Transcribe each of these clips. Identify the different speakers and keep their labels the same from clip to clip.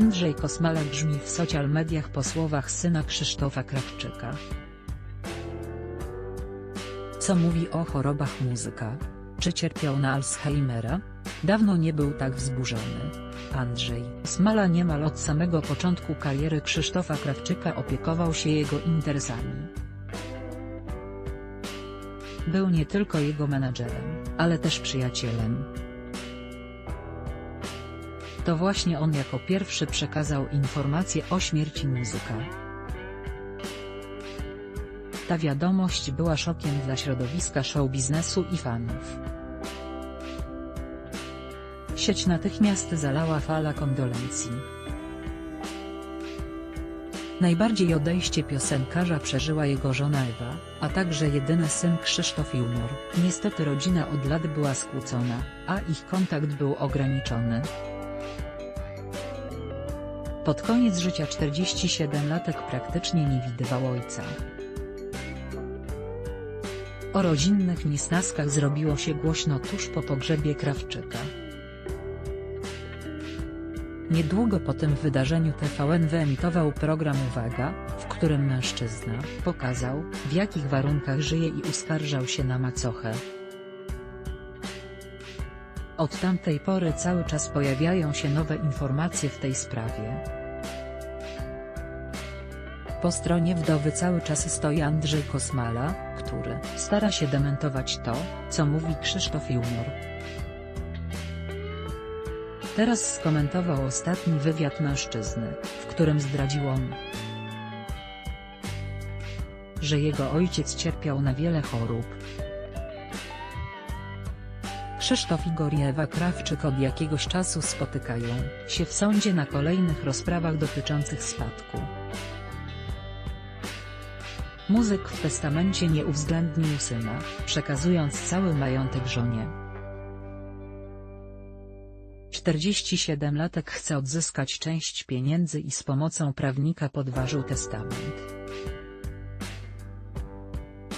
Speaker 1: Andrzej Kosmala brzmi w social mediach po słowach syna Krzysztofa Krawczyka. Co mówi o chorobach muzyka? Czy cierpiał na Alzheimera? Dawno nie był tak wzburzony. Andrzej Smala niemal od samego początku kariery Krzysztofa Krawczyka opiekował się jego interesami. Był nie tylko jego menadżerem, ale też przyjacielem. To właśnie on jako pierwszy przekazał informację o śmierci muzyka. Ta wiadomość była szokiem dla środowiska show biznesu i fanów. Sieć natychmiast zalała fala kondolencji. Najbardziej odejście piosenkarza przeżyła jego żona Ewa, a także jedyny syn Krzysztof Junior. Niestety rodzina od lat była skłócona, a ich kontakt był ograniczony. Pod koniec życia 47-latek praktycznie nie widywał ojca. O rodzinnych niesnaskach zrobiło się głośno tuż po pogrzebie Krawczyka. Niedługo po tym wydarzeniu TVN wyemitował program Uwaga, w którym mężczyzna pokazał, w jakich warunkach żyje i uskarżał się na macochę. Od tamtej pory cały czas pojawiają się nowe informacje w tej sprawie. Po stronie wdowy cały czas stoi Andrzej Kosmala, który stara się dementować to, co mówi Krzysztof Junior. Teraz skomentował ostatni wywiad mężczyzny, w którym zdradził on, że jego ojciec cierpiał na wiele chorób. Krzysztof Igor i Ewa Krawczyk od jakiegoś czasu spotykają się w sądzie na kolejnych rozprawach dotyczących spadku. Muzyk w testamencie nie uwzględnił syna, przekazując cały majątek żonie. 47-latek chce odzyskać część pieniędzy i z pomocą prawnika podważył testament.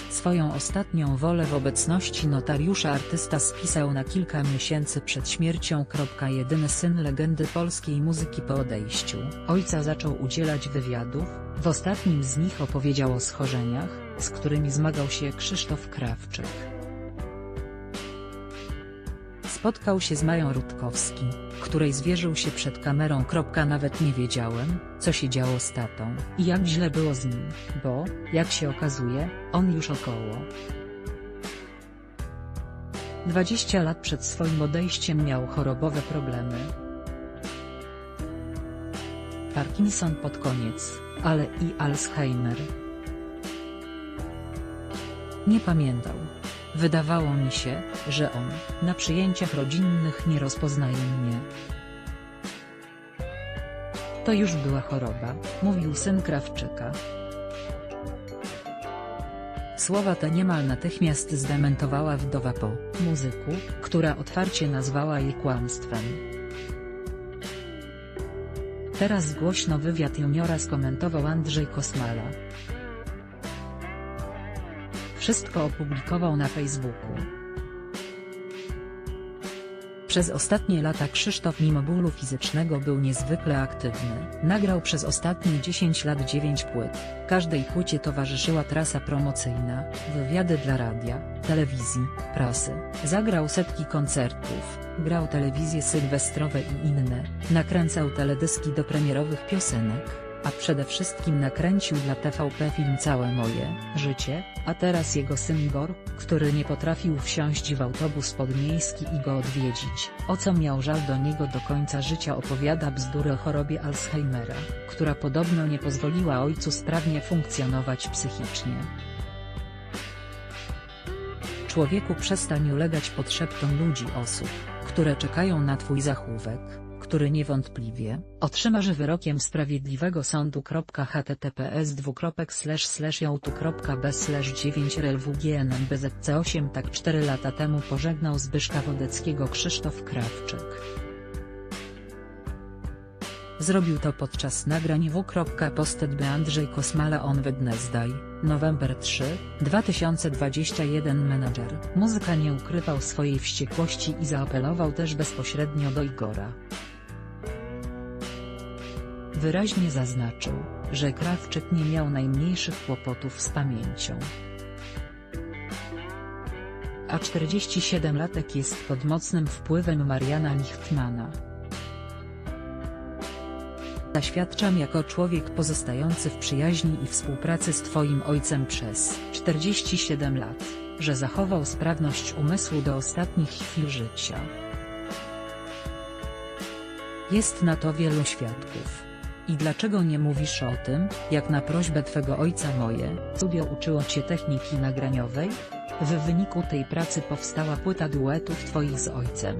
Speaker 1: Swoją ostatnią wolę w obecności notariusza artysta spisał na kilka miesięcy przed śmiercią. Jedyny syn legendy polskiej muzyki po odejściu ojca zaczął udzielać wywiadów, w ostatnim z nich opowiedział o schorzeniach, z którymi zmagał się Krzysztof Krawczyk. Spotkał się z Mają Rutkowski, której zwierzył się przed kamerą. Nawet nie wiedziałem, co się działo z tatą i jak źle było z nim, bo, jak się okazuje, on już około 20 lat przed swoim odejściem miał chorobowe problemy. Parkinson pod koniec, ale i Alzheimer. Nie pamiętał. Wydawało mi się, że on, na przyjęciach rodzinnych nie rozpoznaje mnie. To już była choroba, mówił syn Krawczyka. Słowa te niemal natychmiast zdementowała wdowa po muzyku, która otwarcie nazwała je kłamstwem. Teraz głośno wywiad juniora skomentował Andrzej Kosmala. Wszystko opublikował na Facebooku. Przez ostatnie lata Krzysztof mimo bólu fizycznego był niezwykle aktywny. Nagrał przez ostatnie 10 lat 9 płyt. Każdej płycie towarzyszyła trasa promocyjna, wywiady dla radia, telewizji, prasy. Zagrał setki koncertów, grał telewizje sylwestrowe i inne, nakręcał teledyski do premierowych piosenek a przede wszystkim nakręcił dla TVP film Całe moje życie, a teraz jego syn Igor, który nie potrafił wsiąść w autobus podmiejski i go odwiedzić, o co miał żal do niego do końca życia opowiada bzdury o chorobie Alzheimera, która podobno nie pozwoliła ojcu sprawnie funkcjonować psychicznie. Człowieku przestań ulegać podszeptom ludzi osób, które czekają na twój zachówek który niewątpliwie otrzymasz wyrokiem sprawiedliwego sądu. https joutu.b 9 rlwgnmbzc 8 tak 4 lata temu pożegnał Zbyszka Wodeckiego Krzysztof Krawczyk. Zrobił to podczas nagrań w.posted Andrzej Kosmala on Wednesday, November 3, 2021 Menadżer Muzyka nie ukrywał swojej wściekłości i zaapelował też bezpośrednio do Igora. Wyraźnie zaznaczył, że Krawczyk nie miał najmniejszych kłopotów z pamięcią. A 47-latek jest pod mocnym wpływem Mariana Lichtmana. Zaświadczam jako człowiek pozostający w przyjaźni i współpracy z Twoim ojcem przez 47 lat, że zachował sprawność umysłu do ostatnich chwil życia. Jest na to wielu świadków. I dlaczego nie mówisz o tym, jak na prośbę Twego ojca moje studio uczyło Cię techniki nagraniowej? W wyniku tej pracy powstała płyta duetów Twoich z ojcem.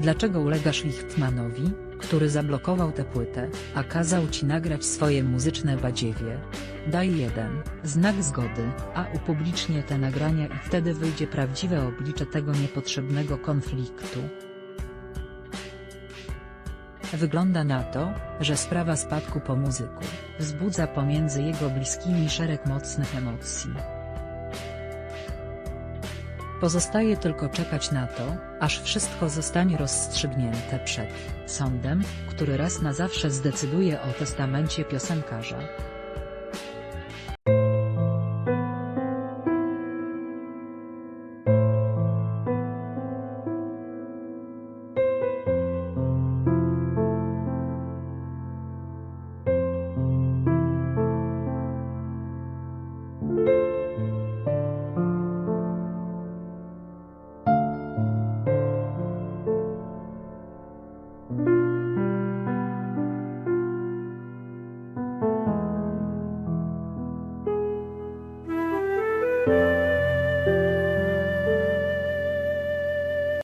Speaker 1: Dlaczego ulegasz Lichtmanowi, który zablokował tę płytę, a kazał ci nagrać swoje muzyczne badziewie? Daj jeden, znak zgody, a upublicznię te nagrania i wtedy wyjdzie prawdziwe oblicze tego niepotrzebnego konfliktu. Wygląda na to, że sprawa spadku po muzyku wzbudza pomiędzy jego bliskimi szereg mocnych emocji. Pozostaje tylko czekać na to, aż wszystko zostanie rozstrzygnięte przed sądem, który raz na zawsze zdecyduje o testamencie piosenkarza.